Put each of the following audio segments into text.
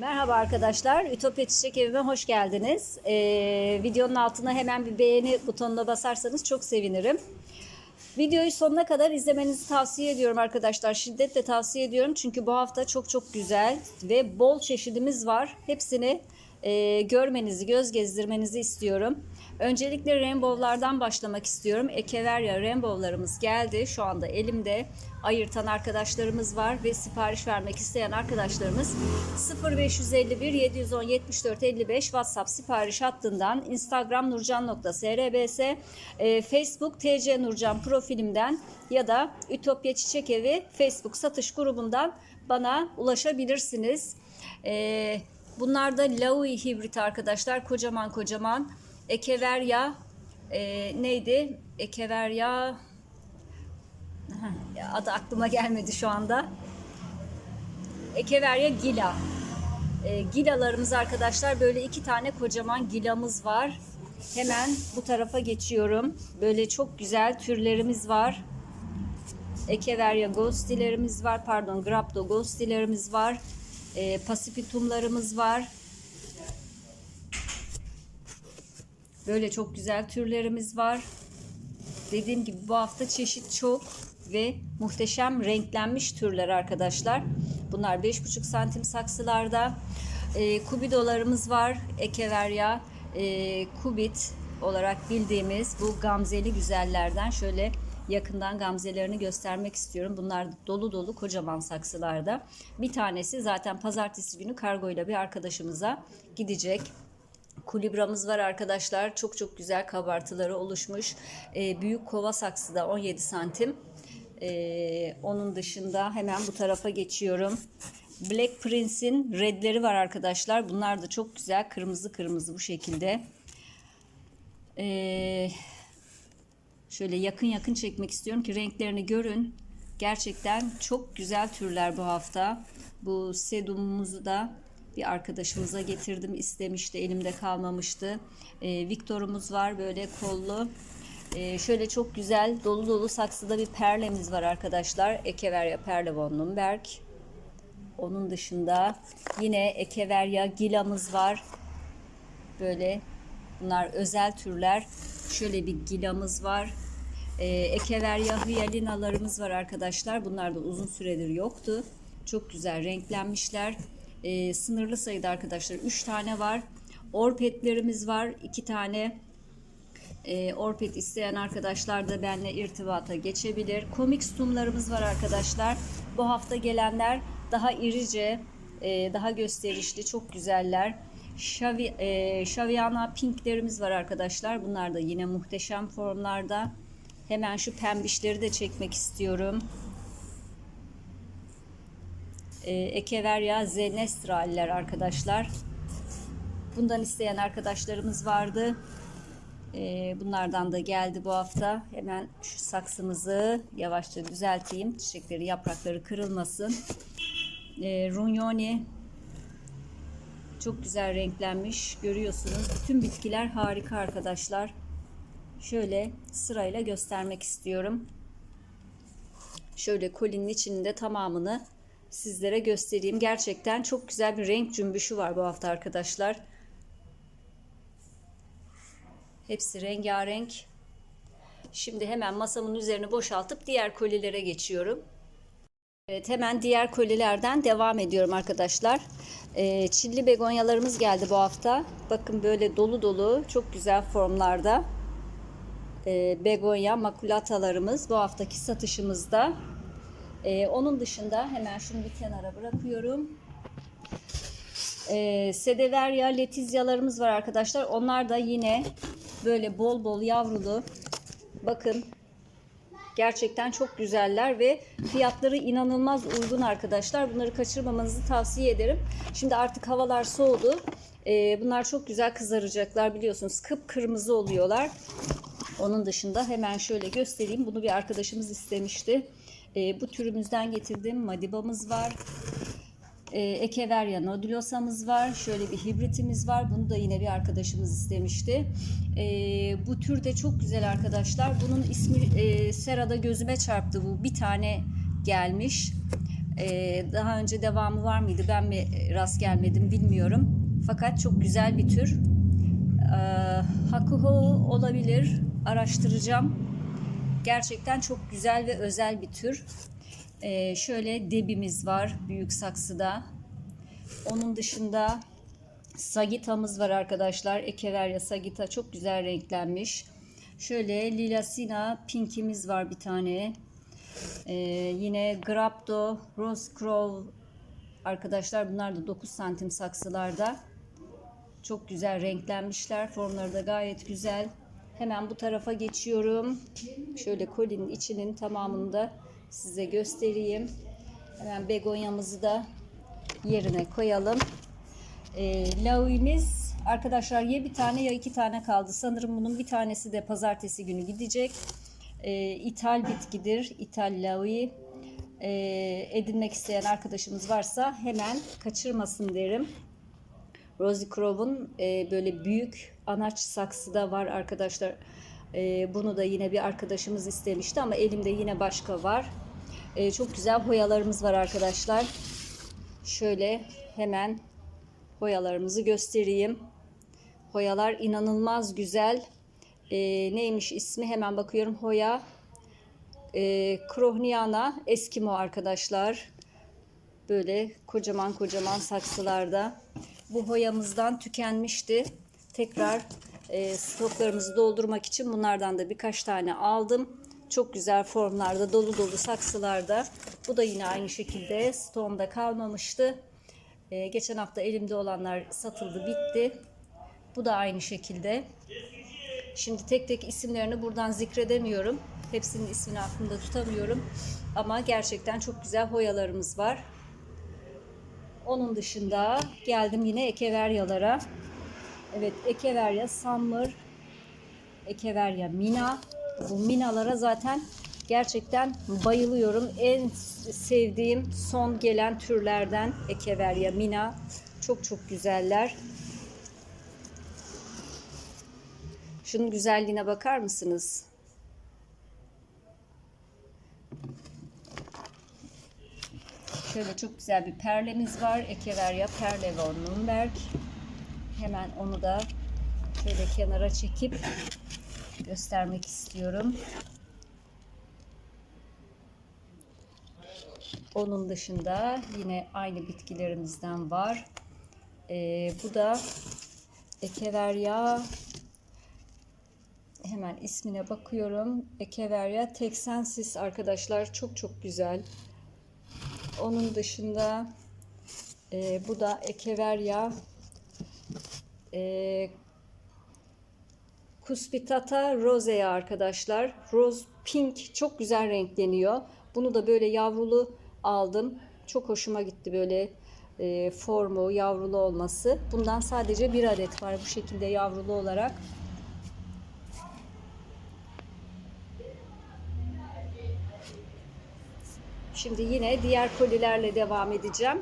Merhaba arkadaşlar, Ütopya Çiçek Evi'me hoş geldiniz. Ee, videonun altına hemen bir beğeni butonuna basarsanız çok sevinirim. Videoyu sonuna kadar izlemenizi tavsiye ediyorum arkadaşlar. Şiddetle tavsiye ediyorum çünkü bu hafta çok çok güzel ve bol çeşidimiz var. Hepsini e, görmenizi, göz gezdirmenizi istiyorum. Öncelikle rainbow'lardan başlamak istiyorum. Ekeverya rainbow'larımız geldi. Şu anda elimde ayırtan arkadaşlarımız var ve sipariş vermek isteyen arkadaşlarımız 0551 710 74 55 WhatsApp sipariş hattından Instagram nurcan.srbs e, Facebook TC Nurcan profilimden ya da Ütopya Çiçek Evi Facebook satış grubundan bana ulaşabilirsiniz. E, bunlar da Laui hibrit arkadaşlar. Kocaman kocaman. Ekeverya e, neydi? Ekeverya adı aklıma gelmedi şu anda. Ekeverya Gila. E, gilalarımız arkadaşlar böyle iki tane kocaman gilamız var. Hemen bu tarafa geçiyorum. Böyle çok güzel türlerimiz var. Ekeverya ghostilerimiz var. Pardon Grapto ghostilerimiz var. E, Pasipitumlarımız var. Böyle çok güzel türlerimiz var. Dediğim gibi bu hafta çeşit çok ve muhteşem renklenmiş türler arkadaşlar. Bunlar 5,5 santim saksılarda. E, kubidolarımız var. Ekeverya, e, kubit olarak bildiğimiz bu gamzeli güzellerden şöyle yakından gamzelerini göstermek istiyorum. Bunlar dolu dolu kocaman saksılarda. Bir tanesi zaten pazartesi günü kargoyla bir arkadaşımıza gidecek. Kulibramız var arkadaşlar. Çok çok güzel kabartıları oluşmuş. E, büyük kova saksıda 17 santim. E, onun dışında hemen bu tarafa geçiyorum. Black Prince'in redleri var arkadaşlar. Bunlar da çok güzel. Kırmızı kırmızı bu şekilde. E, şöyle yakın yakın çekmek istiyorum ki renklerini görün. Gerçekten çok güzel türler bu hafta. Bu sedumumuzu da bir arkadaşımıza getirdim istemişti elimde kalmamıştı. E, Victor'umuz var böyle kollu. E, şöyle çok güzel dolu dolu saksıda bir perlemiz var arkadaşlar. Ekeverya Perle von Nürnberg. Onun dışında yine Ekeverya Gila'mız var. Böyle bunlar özel türler. Şöyle bir Gila'mız var. E, Ekeverya Hyalinalarımız var arkadaşlar. Bunlar da uzun süredir yoktu. Çok güzel renklenmişler e, sınırlı sayıda arkadaşlar 3 tane var. Orpetlerimiz var 2 tane. E, orpet isteyen arkadaşlar da benimle irtibata geçebilir. Komik stumlarımız var arkadaşlar. Bu hafta gelenler daha irice, e, daha gösterişli, çok güzeller. Şavi, e, Şaviana pinklerimiz var arkadaşlar. Bunlar da yine muhteşem formlarda. Hemen şu pembişleri de çekmek istiyorum e, Ekeverya Zenestraliler arkadaşlar. Bundan isteyen arkadaşlarımız vardı. E, bunlardan da geldi bu hafta. Hemen şu saksımızı yavaşça düzelteyim. Çiçekleri, yaprakları kırılmasın. E, Runyoni çok güzel renklenmiş. Görüyorsunuz. Bütün bitkiler harika arkadaşlar. Şöyle sırayla göstermek istiyorum. Şöyle kolinin içinde tamamını sizlere göstereyim. Gerçekten çok güzel bir renk cümbüşü var bu hafta arkadaşlar. Hepsi rengarenk. Şimdi hemen masamın üzerine boşaltıp diğer kolilere geçiyorum. Evet hemen diğer kolilerden devam ediyorum arkadaşlar. Ee, çilli begonyalarımız geldi bu hafta. Bakın böyle dolu dolu çok güzel formlarda. Ee, begonya makulatalarımız bu haftaki satışımızda. Ee, onun dışında hemen şunu bir kenara bırakıyorum. Ee, Sedeverya letizyalarımız var arkadaşlar. Onlar da yine böyle bol bol yavrulu. Bakın gerçekten çok güzeller ve fiyatları inanılmaz uygun arkadaşlar. Bunları kaçırmamanızı tavsiye ederim. Şimdi artık havalar soğudu. Ee, bunlar çok güzel kızaracaklar biliyorsunuz. Kıpkırmızı oluyorlar. Onun dışında hemen şöyle göstereyim. Bunu bir arkadaşımız istemişti. E, bu türümüzden getirdiğim madibamız var. E, Ekeverya nodulosamız var. Şöyle bir hibritimiz var. Bunu da yine bir arkadaşımız istemişti. E, bu tür de çok güzel arkadaşlar. Bunun ismi e, serada gözüme çarptı bu. Bir tane gelmiş. Ee, daha önce devamı var mıydı ben mi rast gelmedim bilmiyorum. Fakat çok güzel bir tür. Ee, Hakuho olabilir. Araştıracağım. Gerçekten çok güzel ve özel bir tür. Ee, şöyle debimiz var büyük saksıda. Onun dışında Sagitamız var arkadaşlar. Ekeverya Sagita çok güzel renklenmiş. Şöyle Lilasina Pink'imiz var bir tane. Ee, yine Grapto, Rose Crow arkadaşlar bunlar da 9 santim saksılarda. Çok güzel renklenmişler. Formları da gayet güzel. Hemen bu tarafa geçiyorum. Şöyle kolinin içinin tamamını da size göstereyim. Hemen begonyamızı da yerine koyalım. E, lauimiz arkadaşlar ya bir tane ya iki tane kaldı. Sanırım bunun bir tanesi de pazartesi günü gidecek. E, ithal bitkidir. İthal laui. E, edinmek isteyen arkadaşımız varsa hemen kaçırmasın derim. Rosie Crow'un e, böyle büyük anaç saksı da var arkadaşlar. E, bunu da yine bir arkadaşımız istemişti ama elimde yine başka var. E, çok güzel hoyalarımız var arkadaşlar. Şöyle hemen hoyalarımızı göstereyim. Hoyalar inanılmaz güzel. E, neymiş ismi hemen bakıyorum. Hoya e, Krohniana Eskimo arkadaşlar. Böyle kocaman kocaman saksılarda. Bu hoyamızdan tükenmişti. Tekrar e, stoklarımızı doldurmak için bunlardan da birkaç tane aldım. Çok güzel formlarda, dolu dolu saksılarda. Bu da yine aynı şekilde stoğumda kalmamıştı. E, geçen hafta elimde olanlar satıldı, bitti. Bu da aynı şekilde. Şimdi tek tek isimlerini buradan zikredemiyorum. Hepsinin ismini aklımda tutamıyorum. Ama gerçekten çok güzel hoyalarımız var. Onun dışında geldim yine ekeveryalara. Evet ekeverya Summer, ekeverya Mina. Bu minalara zaten gerçekten bayılıyorum. En sevdiğim son gelen türlerden ekeverya Mina. Çok çok güzeller. Şunun güzelliğine bakar mısınız? Şöyle çok güzel bir perlemiz var. Ekeverya Perle von Nürnberg. Hemen onu da şöyle kenara çekip göstermek istiyorum. Onun dışında yine aynı bitkilerimizden var. Ee, bu da Ekeverya hemen ismine bakıyorum. Ekeverya texensis arkadaşlar çok çok güzel. Onun dışında e, bu da Ekeverya e, Cuspitata rosea arkadaşlar. Rose pink çok güzel renkleniyor. Bunu da böyle yavrulu aldım. Çok hoşuma gitti böyle e, formu yavrulu olması. Bundan sadece bir adet var bu şekilde yavrulu olarak. Şimdi yine diğer kolilerle devam edeceğim.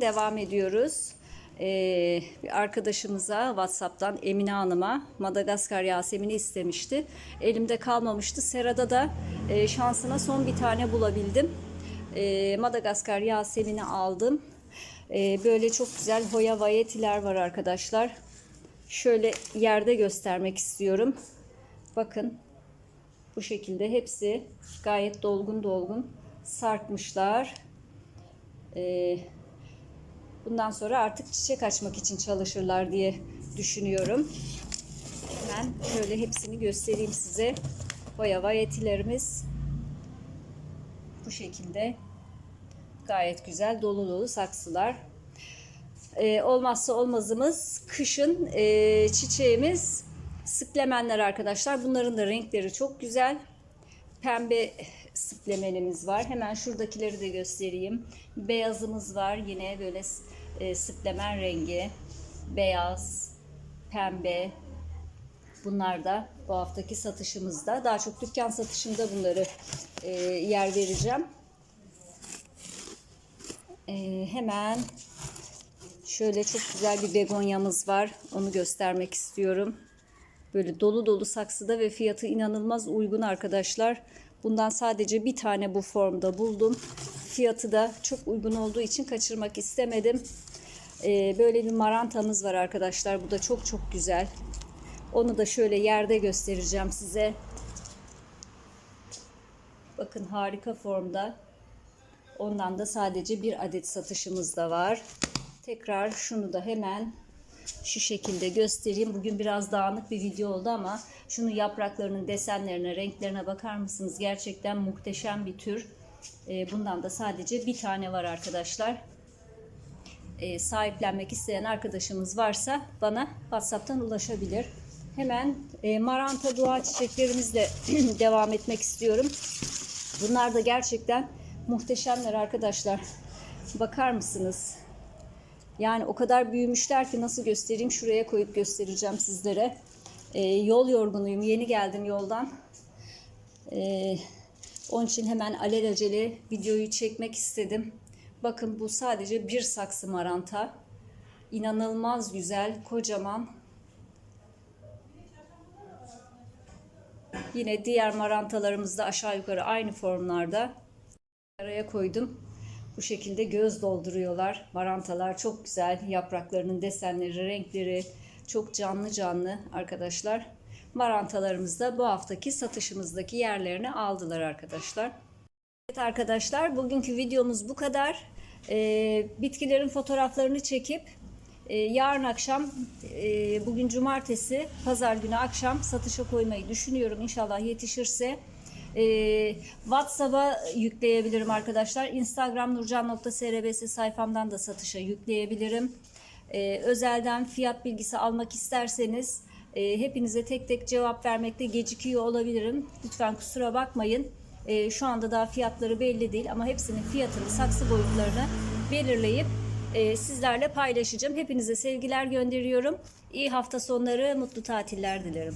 Devam ediyoruz. Ee, bir arkadaşımıza WhatsApp'tan Emine Hanım'a Madagaskar Yasemin'i istemişti. Elimde kalmamıştı. Serada da e, şansına son bir tane bulabildim. E, Madagaskar Yasemin'i aldım. E, böyle çok güzel Hoya Vayetiler var arkadaşlar. Şöyle yerde göstermek istiyorum. Bakın bu şekilde hepsi gayet dolgun dolgun sarkmışlar. Ee, bundan sonra artık çiçek açmak için çalışırlar diye düşünüyorum. Hemen şöyle hepsini göstereyim size. Boya vayetilerimiz bu şekilde gayet güzel dolu dolu saksılar. Ee, olmazsa olmazımız kışın e, çiçeğimiz Sıklemenler arkadaşlar. Bunların da renkleri çok güzel. Pembe sıklemenimiz var. Hemen şuradakileri de göstereyim. Beyazımız var. Yine böyle e, sıklemen rengi. Beyaz, pembe. Bunlar da bu haftaki satışımızda. Daha çok dükkan satışında bunları e, yer vereceğim. E, hemen şöyle çok güzel bir begonyamız var. Onu göstermek istiyorum. Böyle dolu dolu saksıda ve fiyatı inanılmaz uygun arkadaşlar. Bundan sadece bir tane bu formda buldum. Fiyatı da çok uygun olduğu için kaçırmak istemedim. Ee, böyle bir marantamız var arkadaşlar. Bu da çok çok güzel. Onu da şöyle yerde göstereceğim size. Bakın harika formda. Ondan da sadece bir adet satışımız da var. Tekrar şunu da hemen şu şekilde göstereyim. Bugün biraz dağınık bir video oldu ama şunu yapraklarının desenlerine, renklerine bakar mısınız? Gerçekten muhteşem bir tür. Ee, bundan da sadece bir tane var arkadaşlar. Ee, sahiplenmek isteyen arkadaşımız varsa bana WhatsApp'tan ulaşabilir. Hemen e, maranta dua çiçeklerimizle devam etmek istiyorum. Bunlar da gerçekten muhteşemler arkadaşlar. Bakar mısınız? Yani o kadar büyümüşler ki nasıl göstereyim? Şuraya koyup göstereceğim sizlere. Ee, yol yorgunuyum. Yeni geldim yoldan. Ee, onun için hemen alelacele videoyu çekmek istedim. Bakın bu sadece bir saksı maranta. İnanılmaz güzel, kocaman. Yine diğer marantalarımız da aşağı yukarı aynı formlarda. Araya koydum. Bu şekilde göz dolduruyorlar. Marantalar çok güzel. Yapraklarının desenleri, renkleri çok canlı canlı arkadaşlar. Marantalarımız da bu haftaki satışımızdaki yerlerini aldılar arkadaşlar. Evet arkadaşlar bugünkü videomuz bu kadar. Ee, bitkilerin fotoğraflarını çekip e, yarın akşam e, bugün cumartesi pazar günü akşam satışa koymayı düşünüyorum. İnşallah yetişirse. Ee, WhatsApp'a yükleyebilirim arkadaşlar. Instagram nurcan.srbs sayfamdan da satışa yükleyebilirim. Ee, özelden fiyat bilgisi almak isterseniz e, hepinize tek tek cevap vermekte gecikiyor olabilirim. Lütfen kusura bakmayın. Ee, şu anda daha fiyatları belli değil ama hepsinin fiyatını, saksı boyutlarını belirleyip e, sizlerle paylaşacağım. Hepinize sevgiler gönderiyorum. İyi hafta sonları, mutlu tatiller dilerim.